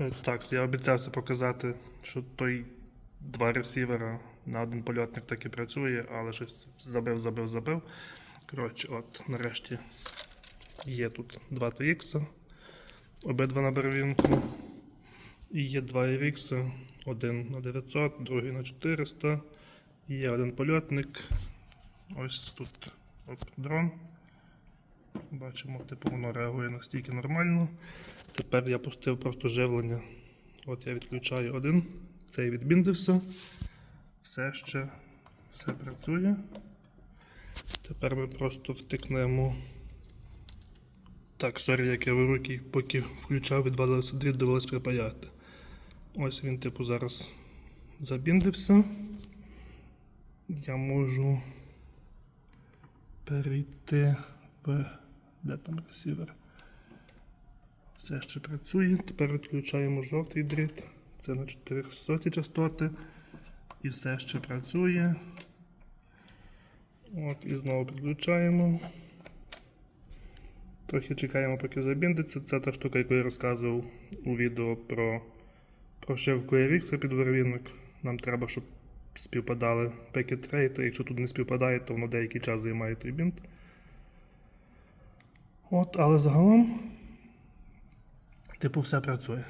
Е, Так, я обіцявся показати, що той два ресівера на один польотник так і працює, але щось забив, забив, забив. Коротше, от, нарешті є тут два TX, обидва на барвінку. І є два RX, один на 900, другий на 400. Є один польотник. Ось тут оп, дрон. Бачимо, типу воно реагує настільки нормально. Тепер я пустив просто живлення. От я відключаю один, цей відбіндився. Все ще все працює. Тепер ми просто втикнемо. Так, сорі, як я в руки, поки включав, відвалилося дві, довелось припаяти. Ось він, типу, зараз забіндився. Я можу перейти в. Де там ресівер? Все ще працює. Тепер відключаємо жовтий дріт. Це на 400 частоти. І все ще працює. От, і знову підключаємо. Трохи чекаємо, поки забіндиться. Це та штука, яку я розказував у відео про прошивку RX під барвінок. Нам треба, щоб співпадали пекет рейти. Якщо тут не співпадає, то воно деякий час займає той бінт. От, але загалом, типу, все працює.